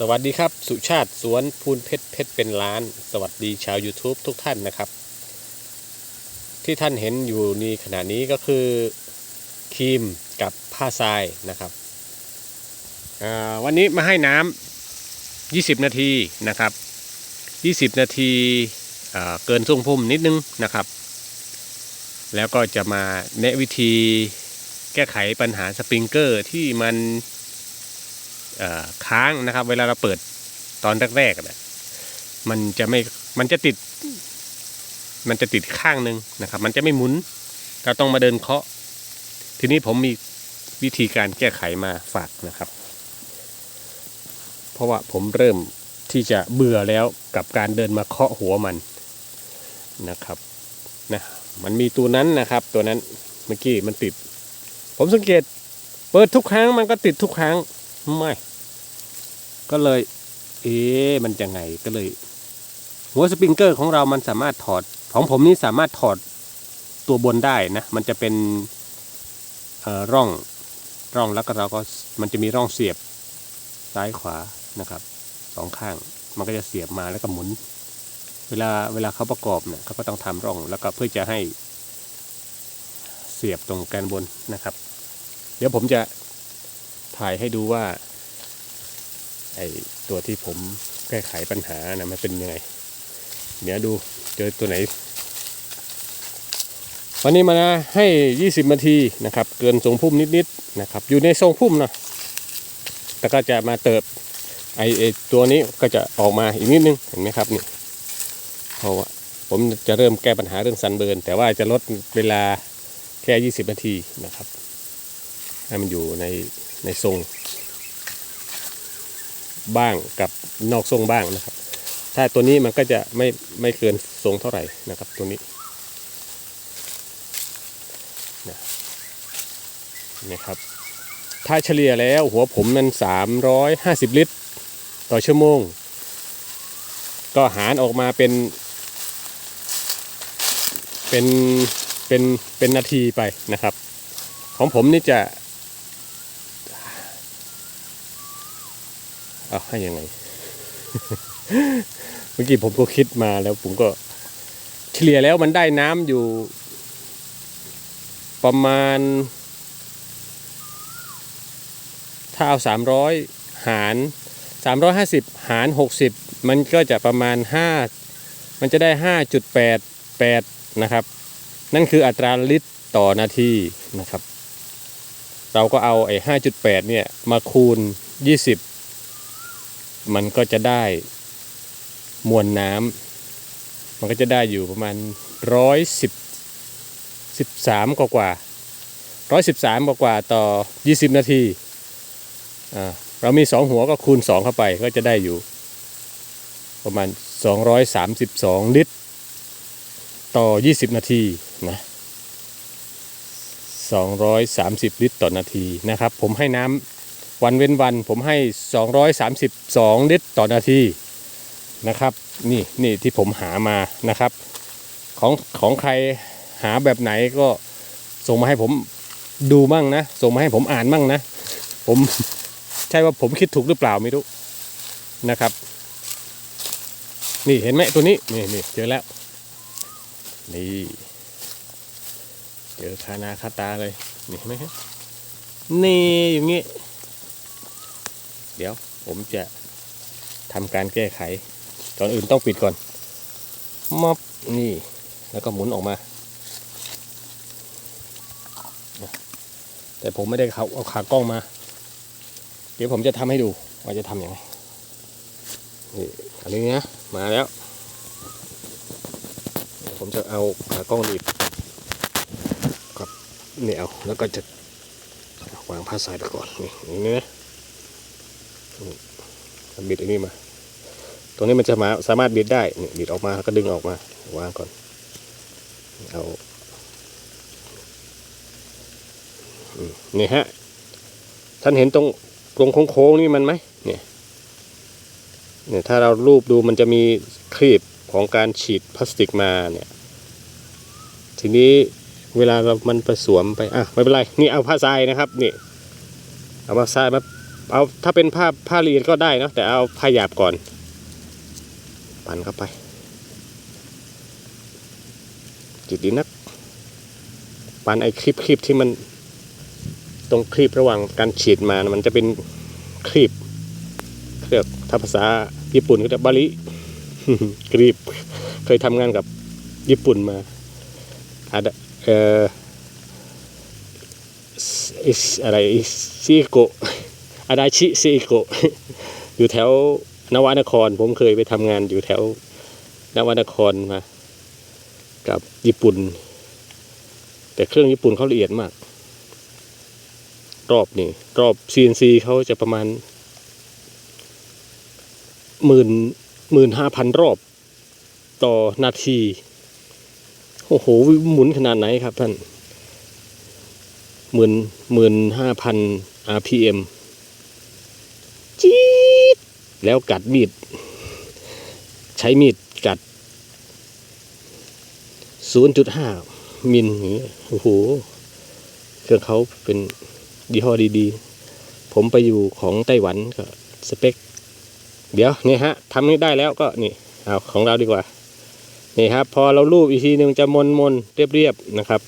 สวัสดีครับ สุชาติสวนพูนเพชรเพชรเป็นล้าน สวัสดีชาว YouTube ทุกท่านนะครับ ที่ท่านเห็นอยู่ในขณะนี้ก็คือครีมกับผ้าทรายนะครับวันนี้มาให้น้ำ20 นาทีนะครับ 20 นาทีอ่าเกินช่วงพุ่มนิดนึงนะครับ แล้วก็จะมาแนะวิธีแก้ไขปัญหาสปริงเกอร์ที่มัน ค้างนะครับ เวลาเราเปิดตอนแรกๆนะมันจะไม่มันจะติด มันจะติดข้างหนึ่งนะครับ มันจะไม่หมุน เราต้องมาเดินเคาะ ทีนี้ผมมีวิธีการแก้ไขมาฝากนะครับ เพราะว่าผมเริ่มที่จะเบื่อแล้วกับการเดินมาเคาะหัวมันนะครับนะมันมีตัวนั้นนะครับ ตัวนั้นเมื่อกี้มันติด ผมสังเกต เปิดทุกครั้งมันก็ติดทุกครั้ง ไม่ ก็เลย เอ๊ะมันจะไงก็เลย หัวสปริงเกอร์ของเรามันสามารถถอด ของผมนี่สามารถถอดตัวบนได้นะ มันจะเป็นร่องร่องแล้วก็เราก็มันจะมีร่องเสียบซ้ายขวานะครับสองข้าง มันก็จะเสียบมาแล้วก็หมุน เวลาเวลาเขาประกอบเนี่ยเขาก็ต้องทำร่องแล้วก็เพื่อจะให้เสียบตรงแกนบนนะครับ เดี๋ยวผมจะ ถ่ายให้ดูว่าไอตัวที่ผมแก้ไขปัญหานะมันเป็นยังไง เดี๋ยวดูเจอตัวไหน วันนี้มานะให้ 20 นาทีนะครับ เกินทรงพุ่มนิดๆนะครับ อยู่ในทรงพุ่มนะแล้วก็จะมาเติบไอไอตัวนี้ก็จะออกมาอีกนิดนึงเห็นไหมครับนี่เพราะว่าผมจะเริ่มแก้ปัญหาเรื่องซันเบิร์นแต่ว่าจะลดเวลาแค่ 20 นาทีนะครับ ให้มันอยู่ในในทรงบ้างกับนอกทรงบ้างนะครับ ถ้าตัวนี้มันก็จะไม่ไม่เกินทรงเท่าไหร่นะครับตัวนี้นะนะครับ ถ้าเฉลี่ยแล้วหัวผมมัน350 ลิตร ต่อชั่วโมง ก็หารออกมาเป็น เป็นเป็นเป็นนาทีไปนะครับ ของผมนี่จะ เอาให้ยังไง เมื่อกี้ผมก็คิดมาแล้ว ผมก็เฉลี่ยแล้วมันได้น้ำอยู่ ประมาณ ถ้าเอาสามร้อยหารสามร้อยห้าสิบหารหกสิบมันก็จะประมาณห้ามันจะได้ห้าจุดแปดแปดนะครับ นั่นคืออัตราลิตรต่อนาทีนะครับ เราก็เอาไอ้ห้าจุดแปดเนี่ยมาคูณยี่สิบ มันก็จะได้มวลน้ำมันก็จะได้อยู่ประมาณร้อยสิบสิบสามกว่ากว่าร้อยสิบสามกว่ากว่าต่อยี่สิบนาทีอ่าเรามีสองหัวก็คูณสองเข้าไปก็จะได้อยู่ ประมาณสองร้อยสามสิบสองลิตร ต่อยี่สิบนาทีนะสองร้อยสามสิบลิตรต่อนาทีนะครับ ผมให้น้ำ วันเว้นวันผมให้ 232 ลิตรต่อนาทีนะครับ นี่นี่ที่ผมหามานะครับ ของของใครหาแบบไหนก็ส่งมาให้ผมดูมั่งนะ ส่งมาให้ผมอ่านมั่งนะ ผมใช่ว่าผมคิดถูกหรือเปล่าไม่รู้นะครับ นี่เห็นไหมตัวนี้นี่นี่เจอแล้ว นี่ เจอคานาคาตาเลยนี่เห็นไหมฮะนี่อย่างงี้ เดี๋ยวผมจะทำการแก้ไขก่อนอื่นต้องปิดก่อนมอบนี่แล้วก็หมุนออกมา แต่ผมไม่ได้เขาเอาขากล้องมา เดี๋ยวผมจะทำให้ดูว่าจะทำยังไงนี่อันนี้นะมาแล้วผมจะเอาขากล้องหนีบกับนี่เอาแล้วก็จะวางผ้าทรายไปก่อนนี่นี้นะ บิดอันนี้มา ตรงนี้มันจะมาสามารถบิดได้นี่บิดออกมาแล้วก็ดึงออกมาวางก่อน เอาอืมนี่ฮะ ท่านเห็นตรงตรงโค้งๆนี่มันไหมเนี่ยเนี่ยถ้าเรารูปดูมันจะมีครีบของการฉีดพลาสติกมาเนี่ย ทีนี้เวลาเรามันผสวมไปอะไม่เป็นไร นี่เอาผ้าทรายนะครับ นี่ เอามาทรายมา เอาถ้าเป็นผ้าผ้าละเอียดก็ได้เนะแต่เอาผ้าหยาบก่อน ปั่นเข้าไปจิตดีนัก ปั่นไอ้คลิปคลิปที่มันตรงคลิประหว่างการฉีดมานะมันจะเป็นคลิปเรียกถ้าภาษาญี่ปุ่นก็จะบาลิคลิปเคยทำงานกับญี่ปุ่นมาอาดะเอ่ออะไรอิซิโก อาดาชิซิโกะอยู่แถวนวนคร ผมเคยไปทำงานอยู่แถวนวนครมา กับญี่ปุ่น แต่เครื่องญี่ปุ่นเขาละเอียดมาก รอบนี่ รอบ CNC เขาจะประมาณหมื่นหมื่นห้าพันรอบต่อนาที โอ้โห หมุนขนาดไหนครับท่านหมื่นหมื่นห้าพัน RPM แล้วกัดมีด ใช้มีดกัด 0.5 มิลโอ้โห เครื่องเขาเป็นยี่ห้อดีๆ ผมไปอยู่ของไต้หวันก็สเปค เดี๋ยวนี่ฮะทำนี้ได้แล้วก็นี่ เอาของเราดีกว่า นี่ครับ พอเราลูบอีกทีหนึ่งจะมนมนๆเรียบๆนะครับ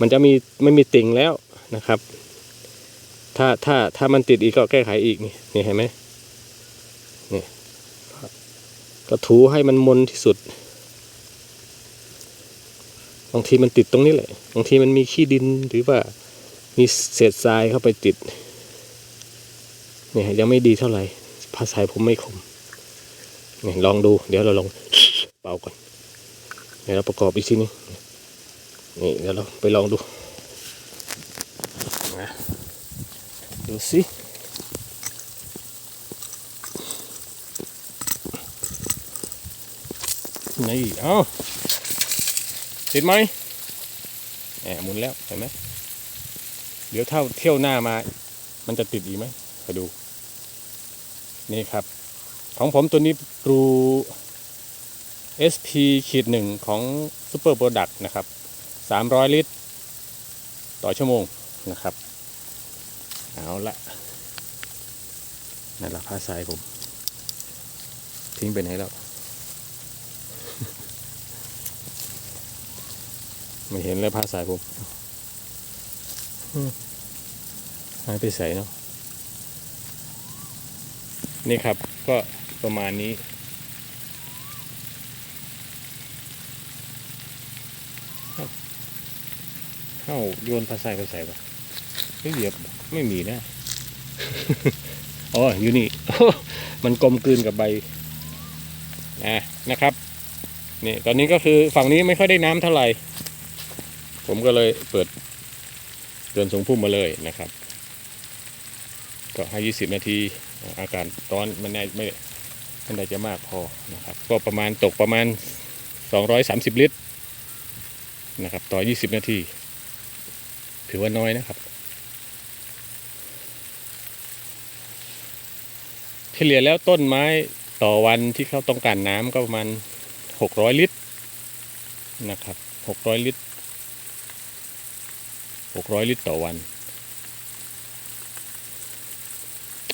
มันจะมีไม่มีติ่งแล้วนะครับ ถ้าถ้าถ้ามันติดอีกก็แก้ไขอีกนี่เห็นไหมนี่ ก็ถูให้มันมนที่สุด บางทีมันติดตรงนี้แหละ บางทีมันมีขี้ดินหรือว่ามีเศษทรายเข้าไปติด เนี่ยยังไม่ดีเท่าไหร่ภาษาผมไม่คม เนี่ยลองดู เดี๋ยวเราลองเป่าก่อน เดี๋ยวเราประกอบอีกทีนึงนี่เดี๋ยวเราไปลองดูนะดูสิ นี่เอาติดไหมแหมหมุนแล้วเห็นไหมเดี๋ยวเท่าเที่ยวหน้ามา มันจะติดอีกไหมไปดู นี่ครับ ของผมตัวนี้รู SP ขีดหนึ่งของซูเปอร์โปรดักต์นะครับ 300 ลิตร ต่อชั่วโมงนะครับ เอาละนั่นแหละผ้าสายผม ทิ้งไปไหนแล้ว ไม่เห็นเลยผ้าสายผมอืมหายไปใส่เนาะนี่ครับก็ประมาณนี้ เข้าโยนภาษาไปใส่ปะไม่เหยียบไม่มีนะ อ๋อ อยู่นี่ มันกลมกลืนกับใบนะนะครับ นี่ ตอนนี้ก็คือฝั่งนี้ไม่ค่อยได้น้ำเท่าไหร่ ผมก็เลยเปิดเดินสูงพุ่มมาเลยนะครับ ก็ให้ยี่สิบนาทีอากาศร้อนมันไม่ไม่ไม่ได้จะมากพอนะครับ ก็ประมาณตกประมาณ 230 ลิตรนะครับ ต่อ 20 นาที ถือว่าน้อยนะครับ เฉลี่ยแล้วต้นไม้ต่อวันที่เขาต้องการน้ำก็ประมาณ 600 ลิตรนะครับ 600 ลิตร 600 ลิตรต่อวัน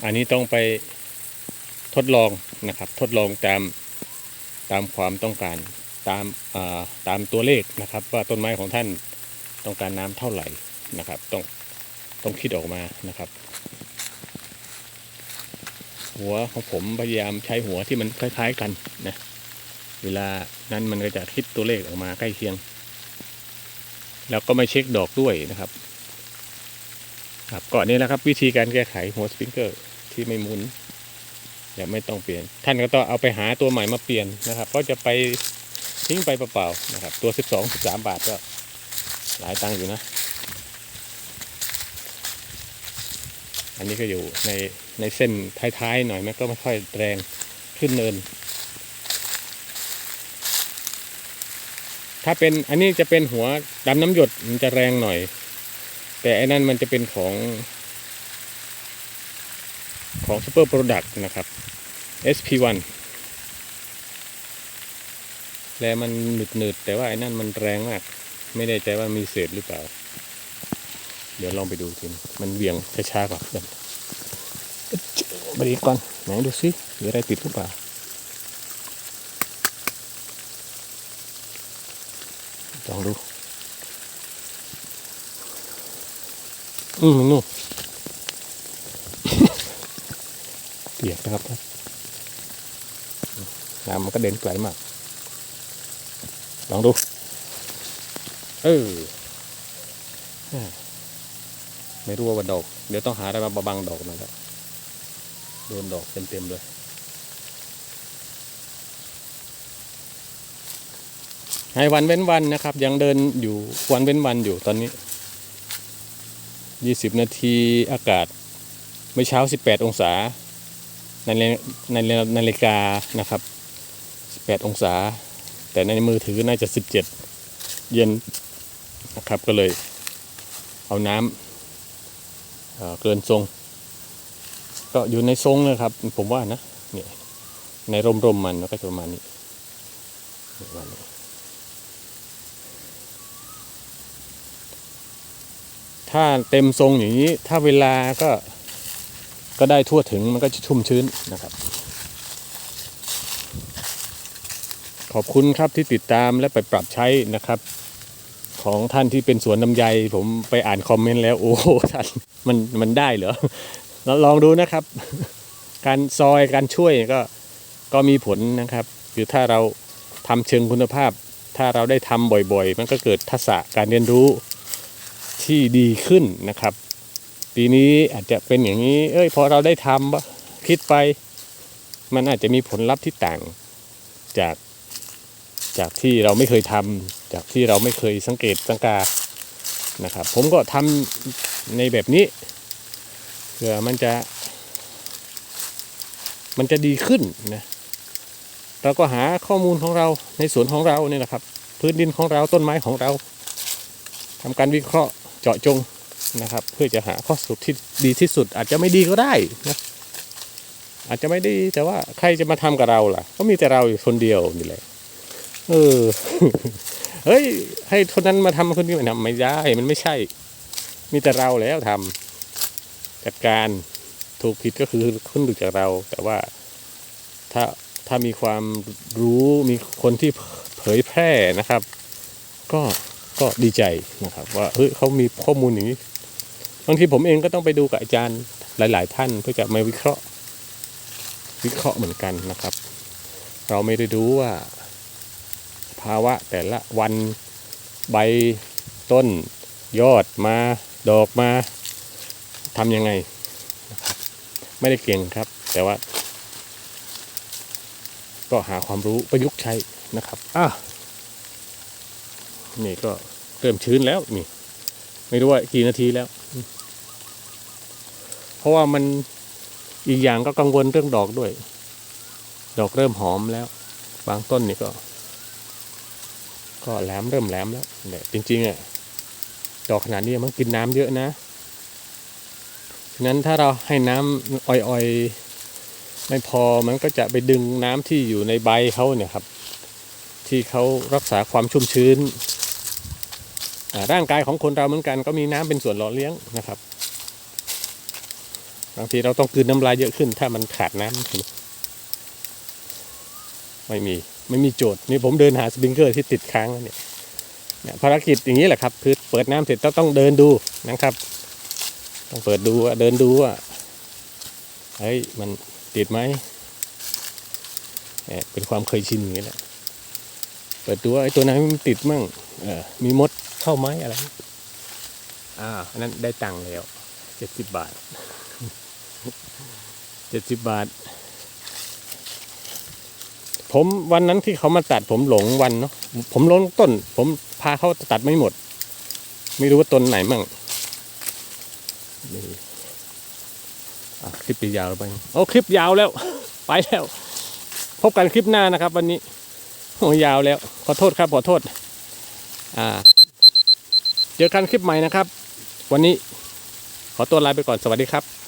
อันนี้ต้องไปทดลองนะครับ ทดลองตามตามความต้องการตามาตามตัวเลขนะครับ ว่าต้นไม้ของท่านต้องการน้ำเท่าไหร่นะครับ ต้องต้องคิดออกมานะครับ หัวของผมพยายามใช้หัวที่มันคล้าย ๆกันนะเวลานั้นมันก็จะคิดตัวเลขออกมาใกล้เคียง แล้วก็ไม่เช็คดอกด้วยนะครับ ครับก่อนนี้แหละครับ วิธีการแก้ไขหัวสปริงเกอร์ที่ไม่หมุนอย่าไม่ต้องเปลี่ยน ท่านก็ต้องเอาไปหาตัวใหม่มาเปลี่ยนนะครับ ก็จะไปทิ้งไปเปล่าๆนะครับ ตัว 12 13 บาทก็หลายตังค์อยู่นะ อันนี้ก็อยู่ในในเส้นท้ายๆหน่อยมันก็ไม่ค่อยแรงขึ้นเนิน ถ้าเป็นอันนี้จะเป็นหัวดำน้ำหยดมันจะแรงหน่อย แต่อันนั้นมันจะเป็นของ ของ Super Product นะครับ SP1 และมันหนึดหนืดแต่ว่าไอ้นั่นมันแรงมาก ไม่แน่ใจว่ามีเศษหรือเปล่า เดี๋ยวลองไปดูทีมันเหวี่ยงช้าๆกว่าเดิมไปดีก่อนไหนดูสิมีอะไรติดหรือเปล่า ลองดู อืมนู่เปียกนะครับน้ำมันก็เด่นไกลมาก ลองดู เออไม่รู้ว่าดอก เดี๋ยวต้องหาอะไรมาบังดอกหน่อยครับโดนดอกเต็มๆเลย ให้วันเว้นวันนะครับ ยังเดินอยู่วันเว้นวันอยู่ตอนนี้ 20 นาทีอากาศเมื่อเช้า 18 องศาในในนาฬิกานะครับ 18 องศา แต่ในมือถือน่าจะ 17 เย็นนะครับก็เลยเอาน้ำเอ่อเกินทรง ก็อยู่ในทรงนะครับ ผมว่านะเนี่ยในร่มร่มมันก็จะประมาณนี้ประมาณนี้ ถ้าเต็มทรงอย่างนี้ ถ้าเวลาก็ก็ได้ทั่วถึงมันก็จะชุ่มชื้นนะครับ ขอบคุณครับที่ติดตามและไปปรับใช้นะครับ ของท่านที่เป็นสวนลำไย ผมไปอ่านคอมเมนต์แล้ว โอ้โหท่านมันมันได้เหรอเราลองดูนะครับ การซอยการช่วยก็ก็มีผลนะครับ คือถ้าเราทำเชิงคุณภาพ ถ้าเราได้ทำบ่อยๆ มันก็เกิดทักษะการเรียนรู้ ที่ดีขึ้นนะครับ ปีนี้อาจจะเป็นอย่างนี้ เอ้ยพอเราได้ทำคิดไป มันอาจจะมีผลลัพธ์ที่ต่างจากจากที่เราไม่เคยทำจากที่เราไม่เคยสังเกตสังกานะครับ ผมก็ทำในแบบนี้เพื่อมันจะ มันจะดีขึ้นนะเราก็หาข้อมูลของเราในสวนของเราเนี่ยนะครับ พื้นดินของเราต้นไม้ของเราทำการวิเคราะห์ เจาะจงนะครับ เพื่อจะหาข้อสรุปที่ดีที่สุด อาจจะไม่ดีก็ได้นะอาจจะไม่ดีแต่ว่าใครจะมาทำกับเราล่ะ ก็มีแต่เราอยู่คนเดียวนี่แหละเออเฮ้ย ให้คนนั้นมาทำคนนี้มาทำไม่ได้มันไม่ใช่ มีแต่เราแล้วทำจัดการถูกผิดก็คือขึ้นอยู่จากเรา แต่ว่าถ้าถ้ามีความรู้มีคนที่เผยแพร่นะครับ ก็ ก็ดีใจนะครับว่าเฮ้ยเขามีข้อมูลอย่างนี้บางทีผมเองก็ต้องไปดูกับอาจารย์หลาย ๆ ท่านเพื่อจะมาวิเคราะห์ วิเคราะห์เหมือนกันนะครับ เราไม่ได้รู้ว่า ภาวะแต่ละวันใบต้นยอดมาดอกมาทำยังไงนะครับไม่ได้เก่งครับ แต่ว่า ก็หาความรู้ประยุกต์ใช้นะครับอะ นี่ก็เริ่มชื้นแล้วนี่ ไม่รู้ว่ากี่นาทีแล้ว เพราะว่ามันอีกอย่างก็กังวลเรื่องดอกด้วย ดอกเริ่มหอมแล้ว บางต้นนี่ก็ ก็แหลมเริ่มแหลมแล้วเนี่ยจริงๆอะดอกขนาดนี้มันกินน้ำเยอะนะฉะนั้นถ้าเราให้น้ำอ่อยๆ ไม่พอมันก็จะไปดึงน้ำที่อยู่ในใบเขาเนี่ยครับ ที่เขารักษาความชุ่มชื้น ร่างกายของคนเราเหมือนกัน ก็มีน้ำเป็นส่วนหล่อเลี้ยงนะครับ บางทีเราต้องกืนน้ำลายเยอะขึ้น ถ้ามันขาดน้ำไม่มีไม่มีโจทย์นี่ผมเดินหาสปริงเกอร์ที่ติดค้างแล้วเนี่ยเนี่ยภารกิจอย่างนี้แหละครับคือเปิดน้ำเสร็จต้องเดินดูนะครับ ต้องเปิดดูเดินดูว่าเฮ้ยมันติดไหมเป็นความเคยชินอย่างนี้แหละเปิดดูว่าไอ้ตัวไหนมันติดมั่งมีมด เข้าไหมอะไรอ่าอันนั้นได้ตังค์แล้วเจ็ดสิบบาทเจ็ดสิบบาท ผมวันนั้นที่เขามาตัดผมหลงวันเนาะผมหลงต้น ผมพาเขาตัดไม่หมด ไม่รู้ว่าต้นไหนมั่งนี่อะคลิปยาวไปโอ้คลิปยาวแล้ว ไปแล้ว พบกันคลิปหน้านะครับ วันนี้โอ้ยาวแล้ว ขอโทษครับ ขอโทษ อ่า เจอกันคลิปใหม่นะครับ วันนี้ขอตัวลาไปก่อนสวัสดีครับ